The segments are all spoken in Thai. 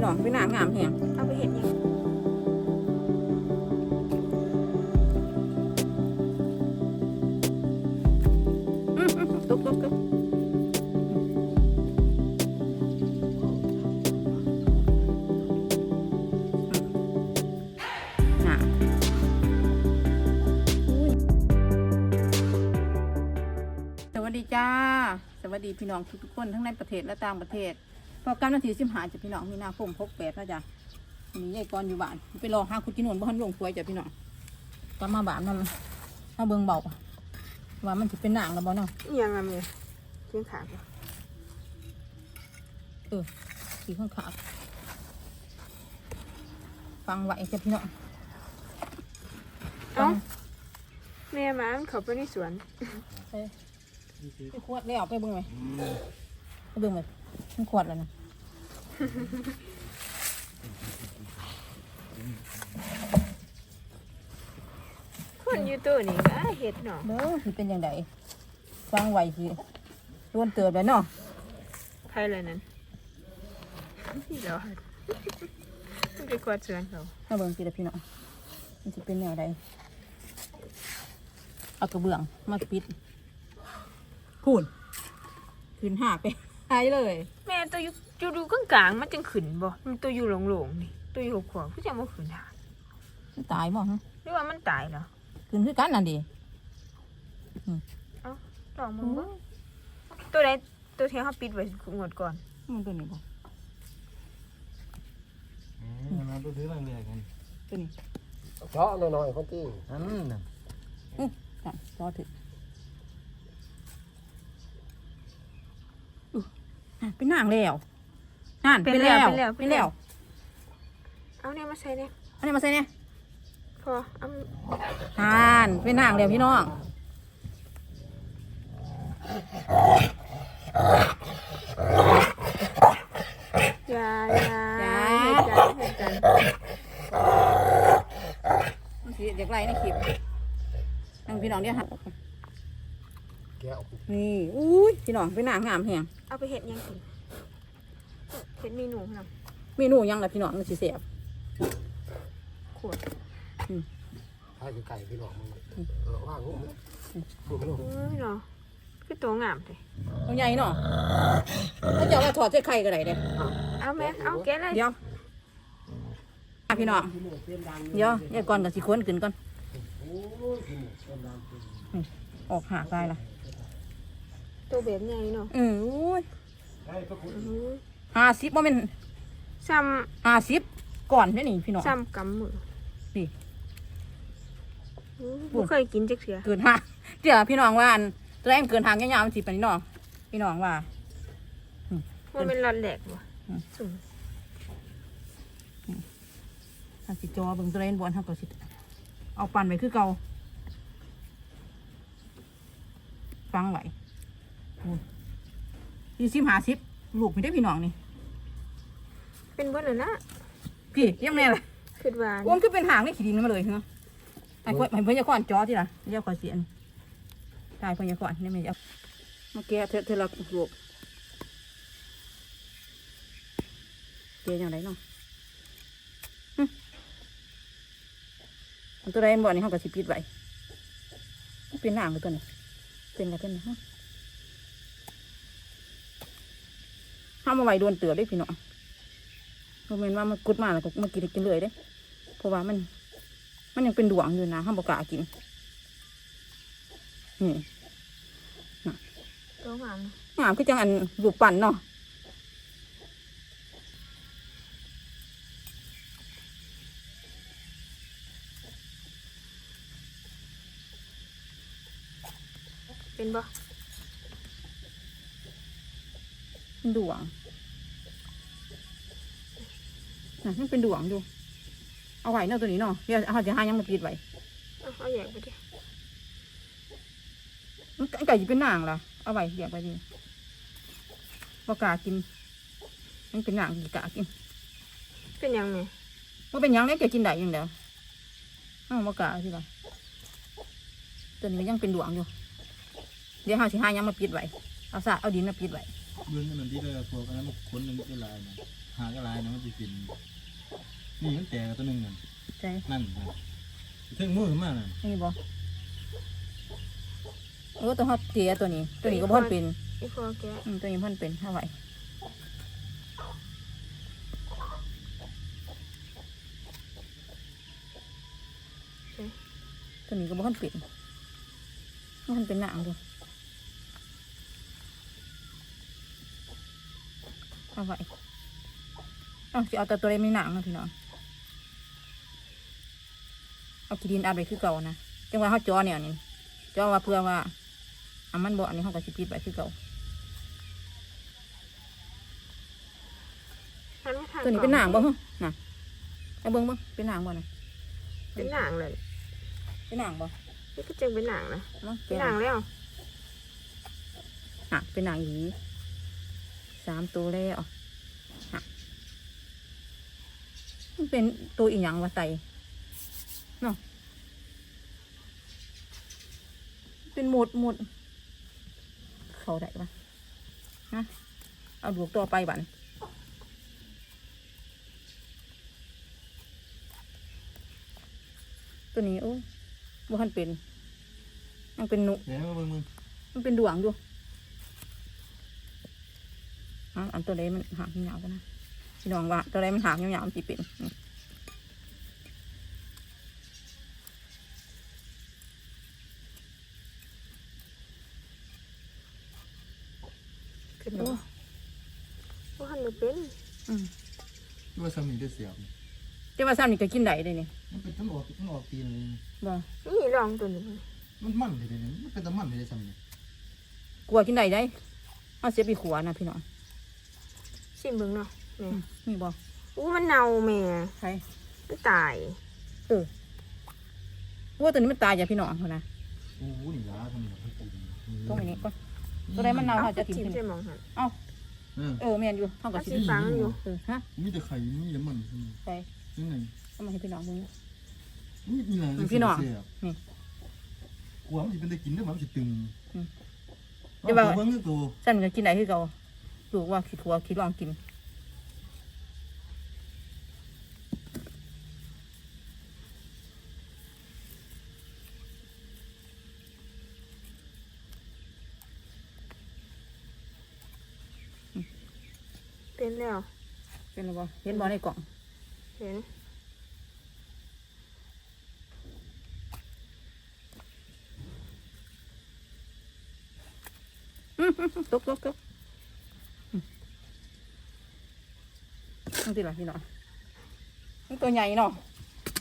พี่น้องเป็นนางงามแหงเอาไปเห็ดยังอื้ออื้อตุกตุกตุกน่ะอุ้ยสวัสดีจ้า สวัสดีพี่น้องทุกๆคนทั้งในประเทศและต่างประเทศ พอกันนาทีสิบหาจ้ะพี่น้องมีนาคมพบแปดแล้วจ้ะมียายกรอยู่บ้านไปรอหาคุณกินนวลบ้านลงควยจ้ะพี่น้องกลับมาบ้านนั่นมาเบิ่งเบาว่ามันจะเป็นหนังแล้วบ่เนาะอิหยังอะเมียเชียงขางบ่เออสีข้างขาฟังไหวจ้ะพี่น้องเอ้าแม่มามันเขาไปในสวนไปไปขวดแล้วไปเบิ่งไหมไปเบิ่งไหมมันขวดแล้วนะ คนอยู่ตัวนี่ก็เห็ดเนาะเบิ่งสิเป็นยังไงฟังไหวสิโดนเติบแล้วเนาะใครเลยนั่นพี่รอดมันไปกวาดสวนเขามาเบิ่งสิละพี่น้องมันสิเป็นแนวใดเอากระเบื้องมาปิดพูนขึ้นหาไปหายเลย แม่ตัวอยู่ อยู่ดูกลางๆมันจังขึ้นบ่มันตัวอยู่โหลงๆนี่ ตัวอยู่ขวางๆคือจะมาขึ้นหามันตายบ่ฮะหรือว่ามันตายเหรอขึ้นคือกันนั่นดิลองมึงบ่ตัวไหนตัวที่เขาปิดไว้งวดก่อน มันตัวนี้บ่อืมมาดูดื้อเรื่องเรียกันตัวนี้เจาะหน่อยๆเขาที่อันน่ะนั่นรอถึงอุ๊ยอะเป็นนางแล้ว นั่นเป็นแล้วเป็นแล้ว เอาเนี่ยมาใส่เนี่ยอันนี้มาใส่เนี่ยพอเอาทานเป็นนางแล้วพี่น้องยายาเห็ดกันเห็ดกันมันสิเด็กไรในคลิปนั่งพี่น้องเดี๋ยวหัดแก้วนี่อุ้ยพี่น้องเป็นนางงามแหงเอาไปเห็ดยังกิน เห็ดเมีหนูนะเมนูยังล่ะพี่น้องมันสิเสียบขวดให้คือไก่พี่หลอกมึงเออว่างงพูดไม่รู้เอ้ยเนาะคือตัวงามเลยตัวใหญ่เนาะเขาจะเอามาถอดใส่ไข่ก็ได้เด้เอาแม่เอาแกะเลยเดี๋ยวอะพี่น้องเดี๋ยวเดี๋ยวก่อนกับสิค้นขึ้นก่อนนี่ออกหาได้ละตัวแบบใหญ่เนาะอืออุ้ยอื้อ ห้าสิบโมเมนซ้ห้าสิบก่อนนี่นี่พี่น้องำซ้ำกำมือนี่อื้อบ่เคยกินจักเถื่อเกินห้าเดี๋ยวพี่น้องว่าอันตัวเองเกินทางยาวๆมันสิไปนี่น้องพี่น้องว่า ว่าเป็นรอนแหลกว่ะอืม สุ่มถ้าสิจอเบิ่งตัวเองบนเท่ากับสิเอาปั่นไว้คือเก่าฟังไหวสี่สิบห้าสิบ ลูกไม่ได้พี่น้องนี่ เป็นเบ่เลยนะพี่เยี่ยมแน่เลยคือว่าโอ้มคือเป็นหางนี่ขีดินมาเลยเหรอไอ้คนไอ้เพื่อนจะก่อนจอที่ละเรียกขอเสียนตายเพื่อนจะก่อนนี่ไม่เอาเมื่อกี้เธอเธอเราลูกเกี่ยอย่างไรเนาะหึอันตัวใดบ่อนี่เขาก็สิปิดไว้มันเป็นหางเลยตัวนี้เป็นอะไรเป็นนะฮะ ห้ามมาไว้โดนเตือได้พี่น้องโมเมนว่ามันกุดมาแล้วก็มากินกินเลยเด้ เพราะว่ามัน มันยังเป็นดวงอยู่นะห้ามบอกกล้ากิน นี่ตัวงามเนาะงามคือจังอันลูกปั่นเนาะเป็นบ่ เป็นดวงน่ะมันเป็นดวงอยู่ เอาไว้เนาะตัวนี้เนาะเดี๋ยวเขาจะหายังมาปิดไว้เอาเอาแยกไปดิมันไก่จะเป็นนางล่ะเอาไว้เดี๋ยวไปดิบอกกล้ากิน มันเป็นนางกี่กล้ากิน เป็นหยังไงว่าเป็นหยังเล็กจะกินได้อยังเดียวอ้าวบอกล้าสิล่ะตัวนี้มันยังเป็นดวงอยู่ เดี๋ยวเขาสิหายังมาปิดไว้ เอาสาเอาดินมาปิดไว้ เบื้องนั้นดีเลยพวกอันนั้นมันขนหนึ่งก็ลายนะหากระลายนะมันจะกิน นี่มันแตกตัวหนึ่งนั่นใจนั่นนะถึงมือมากน่ะนี่บ่โอ้ตัวฮอตเตียตัวนี้ ตัวนี้ก็บ่ทันเป็นอีพอแกะอืมตัวนี้บ่ทันเป็นเท่าไหร่ตัวนี้ก็บ่ทันเป็นบ่ทันเป็นหนังดู เอาไว้เอาสิเอาแต่ตัวเล็กไม่หนังนะพี่น้องเอากีดินอัดไว้คือเก่านะจังว่าเขาจอเนี่ยนี่จอว่าเพื่อว่าอะมันบ่อันนี้เขาก็สิปิดไว้คือเก่าหันมาทางตัวนี้เป็นหนังบ่ฮะน่ะเอาเบิ่งเบิ่งเป็นหนังบ่น่ะเป็นหนังเลยเป็นหนังบ่นี่ก็จึงเป็นหนังนะเนาะเป็นหนังแล้วอะเป็นหนังหยีสามตัวแล้วอะมันเป็นตัวอีหยังวะไตเนาะเป็นหมดหมด เขาได้ปะฮะเอาดูกต่อไปบันตัวนี้โอ้บ่ทันเป็นยังเป็นหนุแตกมาเบิ่งมึงมันเป็นดวง อยู่อะอันตัวใดมันหางยาวๆกันนะพี่น้องว่าตัวใดมันหางยาวๆมันสิเป็นนี่ขึ้นโอ้มาว่าหันจะเป็นอืมที่ว่าซ้ำนี่ได้เสียบแต่ว่าซ้ำนี่ก็กินได้เลยนี่มันเป็นต้นออกต้นออกตีนเลยบ่นี่ลองตัวนี้มันมันเลยเนี่ยมันเป็นตะมันเลยซ้ำนี่กลัวกินได้ได้เอาเสียไปขัวนะพี่น้อง ชิมเบิ่งเนาะนี่อืมนี่บ่อู้มันเน่าแม่ใช่มันตาย ว่าตัวนี้มันตายอย่าพี่น้องเขานะโอ้โหนี่ยาทำอย่างให้กินตรงนี้ก็ตัวใดมันเน่าเอาเขาจะจะกินจิ้มขึ้นใส่หมองหัน เออเออแม่นอยู่เท่ากับเอาสิสีฟังอยู่ เออฮะมีแต่ไข่มีแต่มันใช่ยังไงเอามาให้พี่น้องมึงนี่นี่แหละพี่น้องเสียบนี่กลัวมันจะเป็นได้กินด้วยมันสิตึงอืมเดี๋ยวเบิ่งคือตัวสั้นก็กินได้คือเก่า ลูกว่าคิดทัวคิดลองกินเป็นแล้ว เป็นบ่เห็นบ่ในกล่อง เห็นตกตกตกอืม นั่นสิล่ะพี่น้องมันตัวใหญ่เนาะ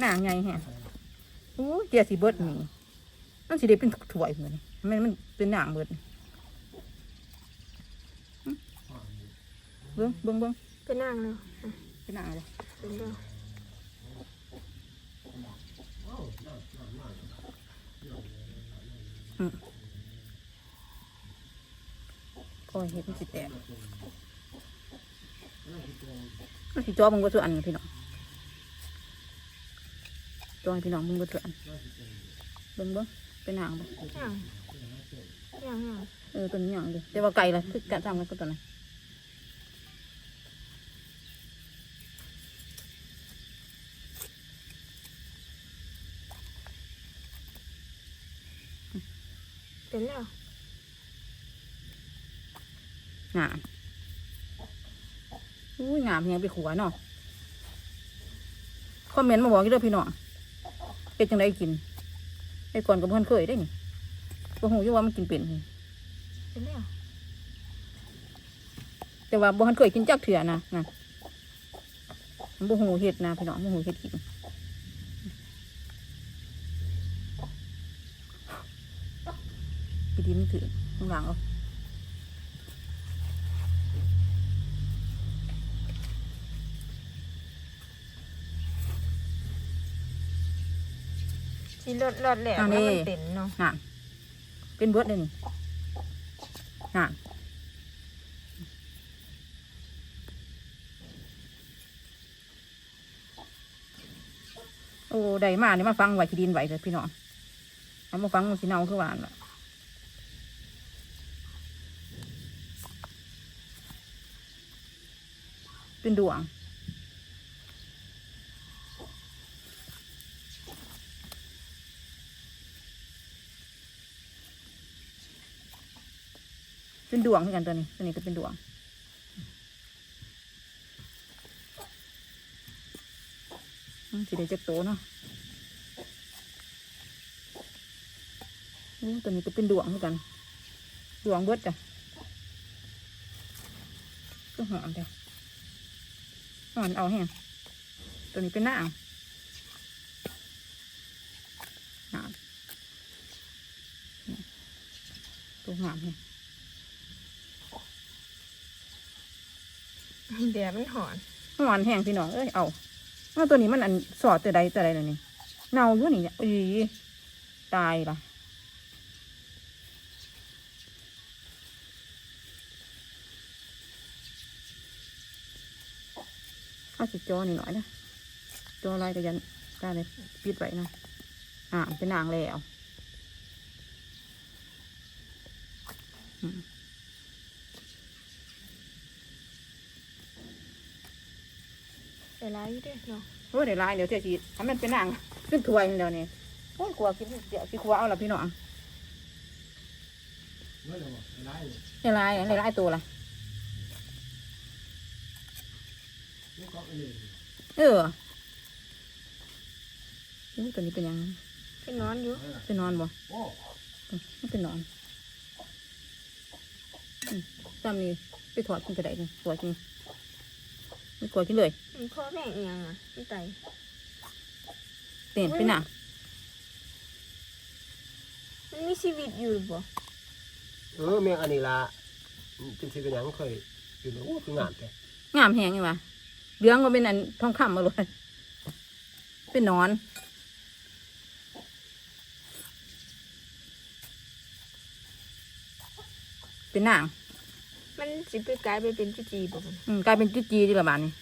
หนาใหญ่แฮะโอ้เจียสีเบิดนี่มันสิได้เป็นถ้วยเหมือนมันมันเป็นหนางเบิดเบิ้งเบิ้งเบิ้งเป็นนางแล้วเป็นหนางเลยเป็นแล้วก็เห็ดมันสิแตก สิจอมึงก็ส่วนอันพี่น้องจอให้พี่น้องมึงก็ส่วนอันเบิ้งเบิ้งเป็นหางบ่ย่างย่างย่างเออตัวนี้อย่างเลยแต่ว่าไก่ละคือการทำกันก็ตัวไหนนเป็นแล้วงาม อุ้ยงามยังไปขัวเนาะคอมเมนต์มาบอกกี่เด้อพี่น้องเป็นจังไดกินไอ้ก่อนกับเพื่อนเคยได้นี่ก็หูอยู่ว่ามันกินเป็นนี่เป็นแล้วแต่ว่าบ่ทันเคยกินจักเถื่อนะนะมันบ่หูเห็ดนะพี่น้องบ่หูเห็ดกินพี่ดินถือข้างหลังเอา สีรดรดแหลกแล้วมันเป็นเนาะน่ะเป็นเบิดเลยนี่น่ะโอ้ได้มาเนี่ยมาฟังไหวที่ดินไหวเลยพี่น้องเอามาฟังมันสิเนาคือหวานละเป็นดวง เป็นดวงเหมือนกันตัวนี้ ตัวนี้ก็เป็นดวง สีได้จักโตเนาะตัวนี้ก็เป็นดวงเหมือนกัน ดวงเบิดจ้ะก็หอมจ้ะหอมเอาแห้งตัวนี้เป็นหน้าหนาตัวหอมแห้ง แดดมันหอนหวานแห้งพี่น้องเอ้ยเอาเอาตัวนี้มันอันสอดแต่ใดแต่ใดเลยนี่เน่าอยู่นี่อีตายละเอาสิจอนี่หน่อยนะจออะไรก็ยันได้เลยปิดไว้นะอ่าเป็นนางแล้ว อืมแต่ร้ายอยู่เด้วยเนาะโอ้ยเดี๋ยวลายเดี๋ยวเจ๊ชีทำมันเป็นนางขึ้นถ้วยเดี๋ยวนี้โอ้ยกลัวกินเดี๋ยวสิกลัวเอาละพี่น้องเมื่อไหร่วะไล่เดี๋ยวลายเดี๋ยวลายตัวละลูกก็เออเออนี่ตัวนี้เป็นยังเป็นนอนอยู่เป็นนอนบ่โอ้อืมไม่เป็นนอนอืมจำนี่ไปถอดกินกระไดนี่ถอดกินไม่กลัวกินเลยมันพ่อแม่งเอียงอะพี่ไตเปลี่ยนเป็นหนังมันมีชีวิตอยู่หรือเปล่าเออแม่งอันนี้ละจนสิเป็นหยังเคยอยู่ในโอ้คืองามแต่งามแหงไงวะเหลืองก็เป็นอันทองคำมาเลย เป็นนอนเป็นหนัง มันสิไปกลายไปเป็นจีจีบ่มันอืมกลายเป็นจุจีดีละบาดนี่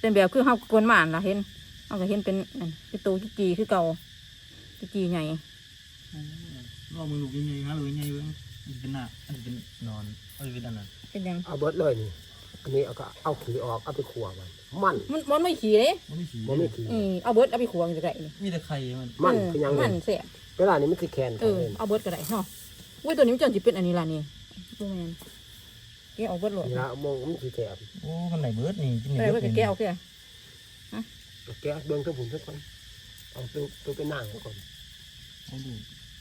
เป็นแบบคือเฮากวนหมานละเห็นเฮาก็เห็นเป็นอันเป็นตัวจุจีคือเก่าจุจีใหญ่ลองมือลูกยังไงฮะลูกยังไงเบิ้งมันเป็นหน้าอันนี้เป็นนอนอันนี้เป็นอันนั้นเป็นยังเอาเบิดเลยนี่อันนี้เอาก็เอาขี้ออกเอาไปขัวมันมันมันมันไม่ขี่เลยมันไม่สีมันไม่ขี้อืมเอาเบิร์ดเอาไปขวางจะได้เลยมีแต่ไข่มันมันเออเป็นหยังไงมันเสียเวลานี้มันคือแคนเออเอาเบิร์ดก็ได้เนาะอุ้ยตัวนี้มันจนจะเป็นอันนี้ล่ะนี่พวกแมน แกเอาเบิร์ดโหลดนี่ละมองมันคือแสบโอ้มันไหนเบิร์ดนี่กินอะไรเบิเบิร์ร์ดดกับแกเอาเพื่อแกะเบื้องทั้งผุนทั้งคนเอาตัวตัวเป็นนางก่อนเอาดู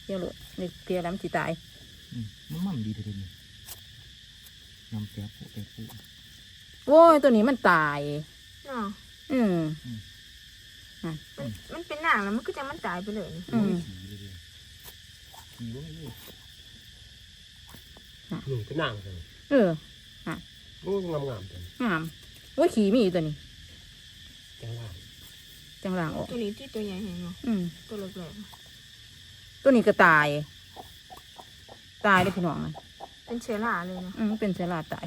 แกเอาโหลดนี่เกลียแล้วมันสิตายอืมมันมันดีทีเดียวนี่น้ำแป๊บแป๊บปุ๊โว้ยตัวนี้มันตายเนาะอืม มันมันเป็นหนังแล้วมันก็จะมันตายไปเลยนี่อืมสีเลยดิสีก็ไม่รู้ นี่เป็นนางเลย เออโอ้งามงามๆจังงามโว้ยขี่มีอยู่ตัวนี้ จังว่าจังหลังออกตัวนี้ที่ตัวใหญ่เห็นเนาะอืมตัวเล็กตัวนี้ก็ตาย ตายเลยพี่น้องมันๆเป็นเชื้อราเลยเนาะอืมเป็นเสลาดตาย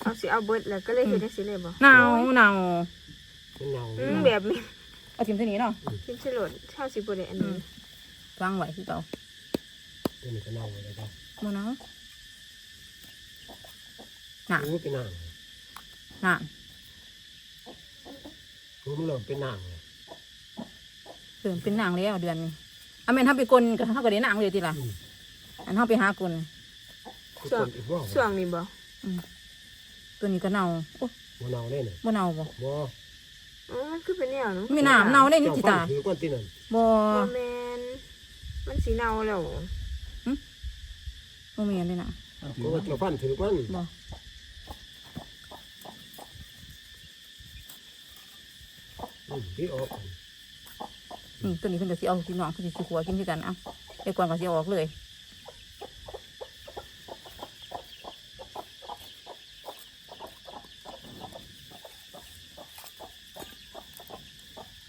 เอาสิเอาเบิดแล้วก็เลยเห็นได้สิเลยบ่หนาวหนาวเป็นเงาอืมแบบนี้ เอาทิมเท่านี้เนาะทิมฉลดเช่าสิบ่ได้อันนี้วางไว้คือเก่าตัวนี้ก็เน่าเลยครับโมเนาะน่ะโอ้เป็นนางน่ะโอ้มันเริ่มเป็นนางเลยเดินเป็นนางแล้วเดือนนี้อันเป็นทำไปกลนก็เท่ากับเดี๋ยวนางเลยทีละอันเท่าไปหากลทุกคนอีกว่าช่วงนี้บ่ตัวนี้ก็เน่าโอ้บ่เน่าแน่เนี่ยบ่เน่าบ่บ่ อ๋อมันคือเป็นแนวเนาะมีน้ำเน่าได้นี่จิตาถือก้อนที่นั่นบ่บ่แมนมันสีเนาแล้วบ่มีอันเลยนะก็ว่าเจ้าพันถือมันบ่อืมที่ออกนี่ตัวนี้เพิ่นก็สิเอาพี่น้องเพิ่นสิสิขัวกินคือกันเอะไอ้ก่อนก็สิเอาออกเลย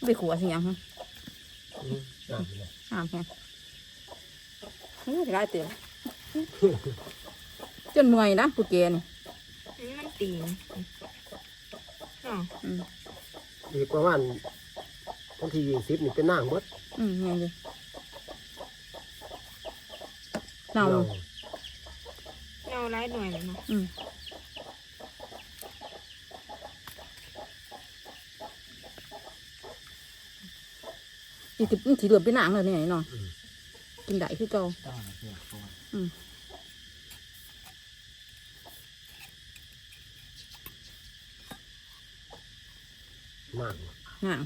ไปขัวสิหยังฮะอืมน้ำเลยห้ามแฮงโอ้ยได้เตือนจนเมื่อยนะผู้แกนี่นี่มันตีนเนาะอืมอีกประมาณวันที่ยี่สิบนี่เป็นนางเบิดอืมยังอยู่เน่าเอาไล่หน่วยเลยเนาะอืม อีกทีเหลือมเป็นหนังเลยเนี่ยเนาะกินได้คือเก่าตั้งแต่เพื่อก่อนอืมมากหนัง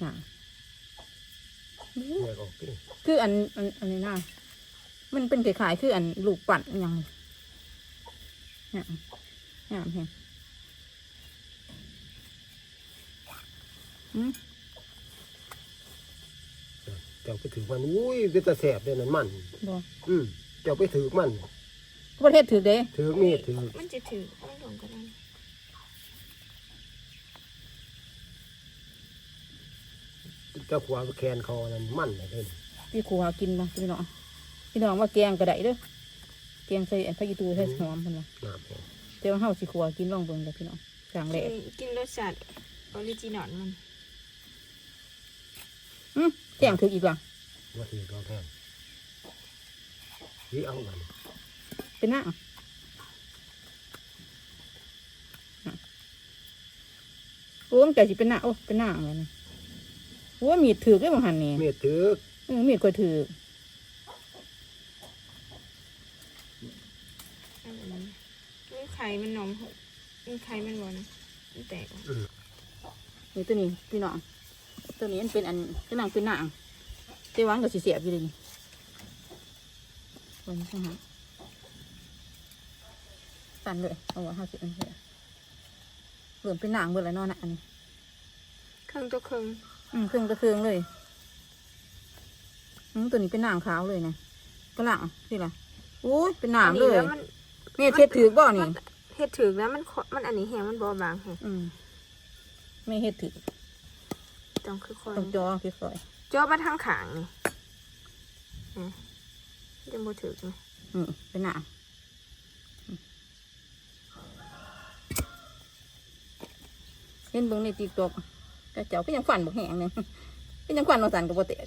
หนังแยกออกพี่คืออันอันอันนี้นะมันเป็นคล้ายๆคืออันลูกปั่นอหยังหนังหนังเห็นอืมเจ้าไปถือมันอุ้ยเป็นตาแสบเลยนั่นมัน บ่อืมเจ้าไปถือมันประเทศถือเด้ถือมีดถือมันจะถือไม่ลงก็ได้เจ้าขวาแคนคอนั่นมันเลยเด้อพี่ครูหากินมาพี่น้องพี่น้องว่าแกงกระไดเด้อแกงใส่อันพะยีตูใส่หอมเพิ่นว่าน้ำแข็งแต่ว่าเฮาสิครัวกินลองเบิ่งเด้อพี่น้องจางแหลกกินรสชาติออริจินอลมัน อืม แกงถืออีกว่ะว่าถือก็แค่นี่เอามันเป็นหน้าโอ้มันไก่สิเป็นหน้าโอ้เป็นหน้าอะไรนี่โอ้มีดถือได้บ่หันนี่มีดถือเออมีดก็ถืออันนี้มันไข่มันหนองมันไข่มันบอนะมันแตกออกนี่ตัวนี้พี่น้อง ตัวนี้มันเป็นอันเป็นหนังเป็นหนังแต่วามันก็สิเสียบอยู่เลยนี่วันนี้ใช่ไหมตันเลยเอาว่าห้าสิบอันเสียเหลือเป็นหนังเบิดแล้วเนอนน่ะอันนี้เครื่องตัวเครื่องอืมเครื่องตะเครื่องเลยอืมตัวนี้เป็นหนังขาวเลยนะกระหลังนี่ล่ะโอ้ยเป็นหนังเลยแล้วมันเมียเช็ดถือบ่นี่มันเฮ็ดถือแล้วมันขมันอันนี้แห้งมันบอบางแห้งอืมไม่เฮ็ดถือ ต้องคือคอยต้องจอคือสอยจ่อมาทางขางนี่อืมยังบ่ถือไหมนี่เป็นหนังเห็นเบิ่งในติ๊กต็อกก็เจ้าก็ยังฝันบ่แห้งเนี่ยก็ยังฝันว่าสันกับบ่แตก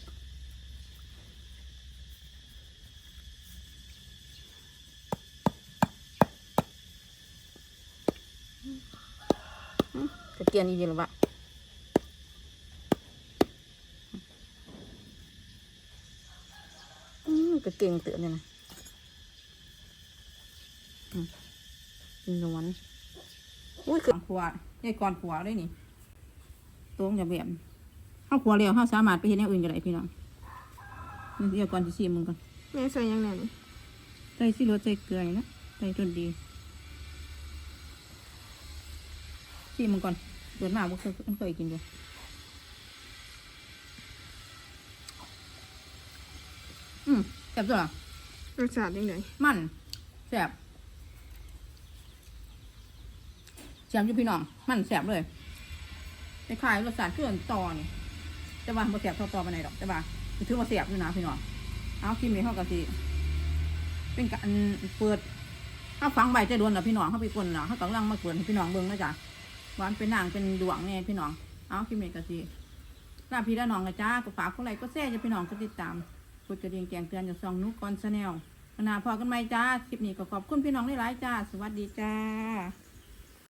อืมจะเกียนอีกหรือวะ อืมก็เก่งเตือนเนี่ยนะอืมนวลอุ้ยคือขวาใหญ่ก่อนขวาได้นี่ตรงอย่าแบบข้าวขวาเร็วข้าวสามารถไปเห็นอย่างอื่นก็ได้พี่น้องนี่เดี๋ยวก่อนจะซีมึงก่อนแม่ใส่ยังไงนี่ใส่ซีรสใส่เกลือนี่นะใส่จนดีซีมึงก่อนเกิดมาบ่เคยมันเคยกินอยู่อืมแซ่ บจ้ะล่ะรสชาติยังไงมันแสบแสบอยู่พี่น้อง มันแสบเลยคล้ายๆรสชาติเครื่องต่อนี่แต่ว่าบ่แสบเท่าต่อไปไหนใดดอกแต่ว่าถือว่าแสบอยู่นะพี่น้อง เอาคลิปนี้เขาก็สิเป็นการเปิดถ้าฟังใบจะดวนแล้วพี่น้องเขาไปกลนแล้วเขากำลังมาเปิดให้พี่น้องเบิ่งนะจ๊ะวามันเป็นนางเป็นดวงเนี่ยพี่น้อง เอาคลิปนี้ก็สิลาพี่ละน้องนะจ้าก็ฝากคนไลค์ก็แซ่จะพี่น้องก็ติดตาม กดกระดิ่งแจ้งเตือนจากซองนุกกอนแนลขณะพอกันไหมจ้าคลิปนี้ก็ขอบคุณพี่น้องหลายๆจ้า สวัสดีจ้า